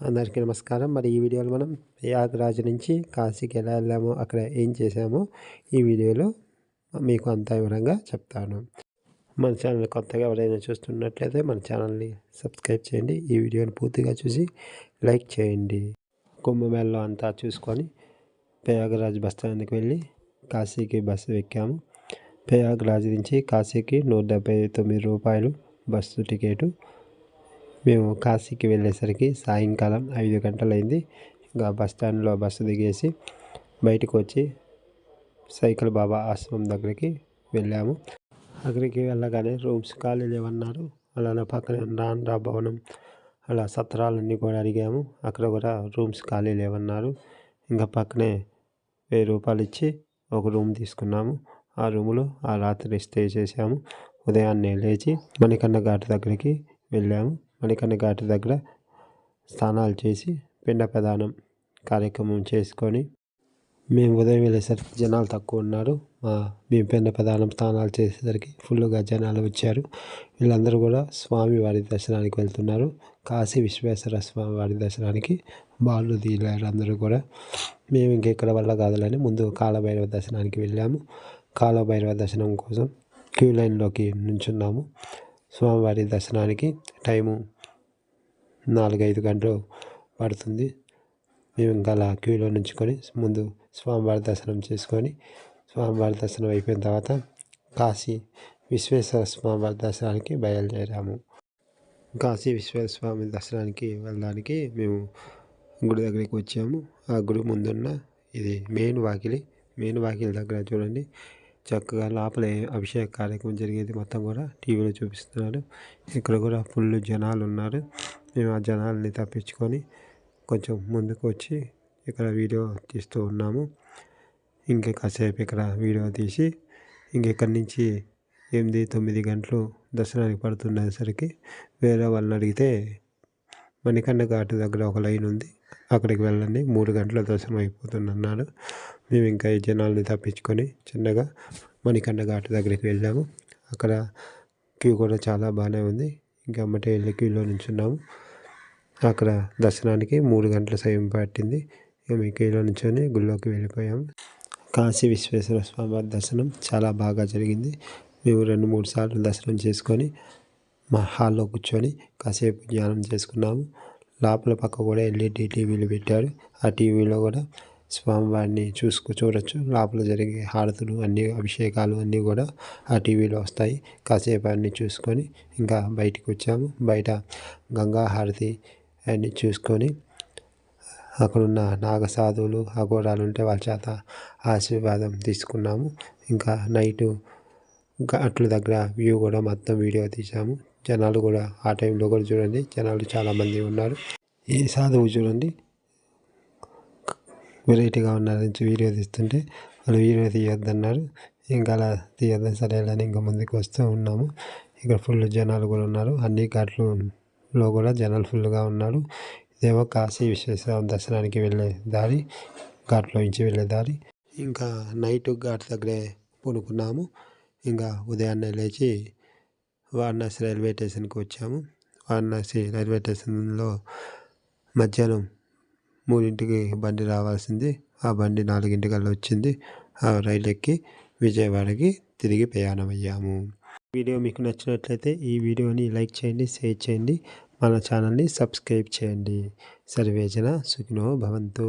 అందరికీ నమస్కారం. మరి ఈ వీడియోలో మనం ప్రయాగరాజ్ నుంచి కాశీకి ఎలా వెళ్ళామో అక్కడ ఏం చేసామో ఈ వీడియోలో మీకు అంత వివరంగా చెప్తాను. మన ఛానల్ కొత్తగా ఎవరైనా చూస్తున్నట్లయితే మన ఛానల్ని సబ్స్క్రైబ్ చేయండి. ఈ వీడియోని పూర్తిగా చూసి లైక్ చేయండి. కుంభమేళలో అంతా చూసుకొని ప్రయాగరాజ్ బస్ స్టాండ్కి వెళ్ళి కాశీకి బస్సు ఎక్కాము. ప్రయాగరాజ్ నుంచి కాశీకి నూట డెబ్బై తొమ్మిది రూపాయలు బస్సు టికెట్. మేము కాశీకి వెళ్ళేసరికి సాయంకాలం ఐదు గంటలైంది. ఇంకా బస్ స్టాండ్లో బస్సు దిగేసి బయటకు వచ్చి సైకిల్ బాబా ఆశ్రమం దగ్గరికి వెళ్ళాము. అక్కడికి వెళ్ళగానే రూమ్స్ ఖాళీ లేవన్నారు. అలానే పక్కనే రాన్రా భవనం అలా సత్రాలన్నీ కూడా అడిగాము. అక్కడ కూడా రూమ్స్ ఖాళీ లేవన్నారు. ఇంకా పక్కనే వెయ్యి రూపాయలు ఇచ్చి ఒక రూమ్ తీసుకున్నాము. ఆ రూములో ఆ రాత్రి స్టే చేసాము ఉదయాన్నే లేచి మణికన్న ఘాట్ దగ్గరికి వెళ్ళాము. మణికన్న ఘాట్ దగ్గర స్నానాలు చేసి పిండ ప్రదానం కార్యక్రమం చేసుకొని మేము ఉదయం వెళ్ళేసరికి జనాలు తక్కువ ఉన్నారు. మా మేము పిండ ప్రదానం స్నానాలు చేసేసరికి ఫుల్గా జనాలు వచ్చారు. వీళ్ళందరూ కూడా స్వామి వారి దర్శనానికి వెళ్తున్నారు. కాశీ విశ్వేశ్వర స్వామి వారి దర్శనానికి బాలు దిగారు అందరూ కూడా. మేము ఇంకెక్కడ వల్ల కాదులని ముందు కాలభైరవ దర్శనానికి వెళ్ళాము. కాలభైరవ దర్శనం కోసం క్యూ లైన్లోకి నుంచున్నాము. స్వామివారి దర్శనానికి టైము నాలుగైదు గంటలు పడుతుంది. మేము ఇంకా అలా క్యూలో నుంచుకొని ముందు స్వామివారి దర్శనం చేసుకొని స్వామివారి దర్శనం అయిపోయిన తర్వాత కాశీ విశ్వేశ్వర స్వామివారి దర్శనానికి బయలుదేరాము. కాశీ విశ్వేశ్వర స్వామి దర్శనానికి వెళ్ళడానికి మేము గుడి దగ్గరికి వచ్చాము. ఆ గుడి ముందున్న ఇది మెయిన్ వాకిలి. మెయిన్ వాకిలి దగ్గర చూడండి. చక్కగా లోపల అభిషేక కార్యక్రమం జరిగేది మొత్తం కూడా టీవీలో చూపిస్తున్నారు ఇక్కడ కూడా ఫుల్ జనాలు ఉన్నారు. మేము ఆ జనాల్ని తప్పించుకొని కొంచెం ముందుకు వచ్చి ఇక్కడ వీడియో తీస్తూ ఉన్నాము. ఇంకా కాసేపు ఇక్కడ వీడియో తీసి ఇంకెక్కడి నుంచి ఎనిమిది తొమ్మిది గంటలు దర్శనానికి పడుతుండేసరికి వేరే వాళ్ళని అడిగితే మణికండ ఘాటు దగ్గర ఒక లైన్ ఉంది. అక్కడికి వెళ్ళండి. మూడు గంటల దర్శనం అయిపోతుంది అన్నాడు మేము ఇంకా ఈ జనాల్ని తప్పించుకొని చిన్నగా మణికండ ఘాట్ దగ్గరికి వెళ్ళాము. అక్కడ క్యూ కూడా చాలా బాగానే ఉంది. ఇంకా అమ్మటే వెళ్ళి క్యూలో నుంచున్నాము. అక్కడ దర్శనానికి మూడు గంటల సమయం పట్టింది. మేము క్యూలో నుంచొని గుళ్ళోకి వెళ్ళిపోయాము. కాశీ విశ్వేశ్వర స్వామి వారి దర్శనం చాలా బాగా జరిగింది. మేము రెండు మూడు సార్లు దర్శనం చేసుకొని మా హాల్లో కూర్చొని కాసేపు ధ్యానం చేసుకున్నాము. లోపల పక్క కూడా ఎల్ఈడి టీవీలు పెట్టారు. ఆ టీవీలో కూడా స్వామివారిని చూసుకు చూడొచ్చు. లోపల జరిగే హారతులు అన్ని అభిషేకాలు అన్నీ కూడా ఆ టీవీలో వస్తాయి. కాసేపు అన్నీ చూసుకొని ఇంకా బయటికి వచ్చాము. బయట గంగా హారతి అన్నీ చూసుకొని అక్కడున్న నాగసాధువులు అఘోరాలు ఉంటే వాళ్ళ చేత ఆశీర్వాదం తీసుకున్నాము. ఇంకా నైటు అట్ల దగ్గర వ్యూ కూడా మొత్తం వీడియో తీసాము జనాలు కూడా ఆ టైంలో కూడా చూడండి. జనాలు చాలామంది ఉన్నారు. ఈ సాధువు చూడండి. వెరైటీగా ఉన్నారని వీడియో తీస్తుంటే వాళ్ళు వీడియో తీయొద్దన్నారు. ఇంకా అలా తీయద్దు సరేలని ఇంకా ముందుకు వస్తూ ఉన్నాము. ఇక్కడ ఫుల్ జనాలు కూడా ఉన్నారు. అన్ని ఘాట్లలో కూడా జనాలు ఫుల్గా ఉన్నారు. ఇదేమో కాశీ విశ్వేశ్వర దర్శనానికి వెళ్ళే దారి ఘాట్లో నుంచి వెళ్ళే దారి. ఇంకా నైట్ ఘాట్ దగ్గరే పూనుకున్నాము. ఇంకా ఉదయాన్నే లేచి వారణాసి రైల్వే స్టేషన్కి వచ్చాము. వారణాసి రైల్వే స్టేషన్లో మధ్యాహ్నం మూడింటికి బండి రావాల్సింది. ఆ బండి నాలుగింటికల్లా వచ్చింది. ఆ రైలు ఎక్కి విజయవాడకి తిరిగి ప్రయాణం అయ్యాము వీడియో మీకు నచ్చినట్లయితే ఈ వీడియోని లైక్ చేయండి షేర్ చేయండి. మన ఛానల్ని సబ్స్క్రైబ్ చేయండి. సర్వేజన సుఖినో భవంతు.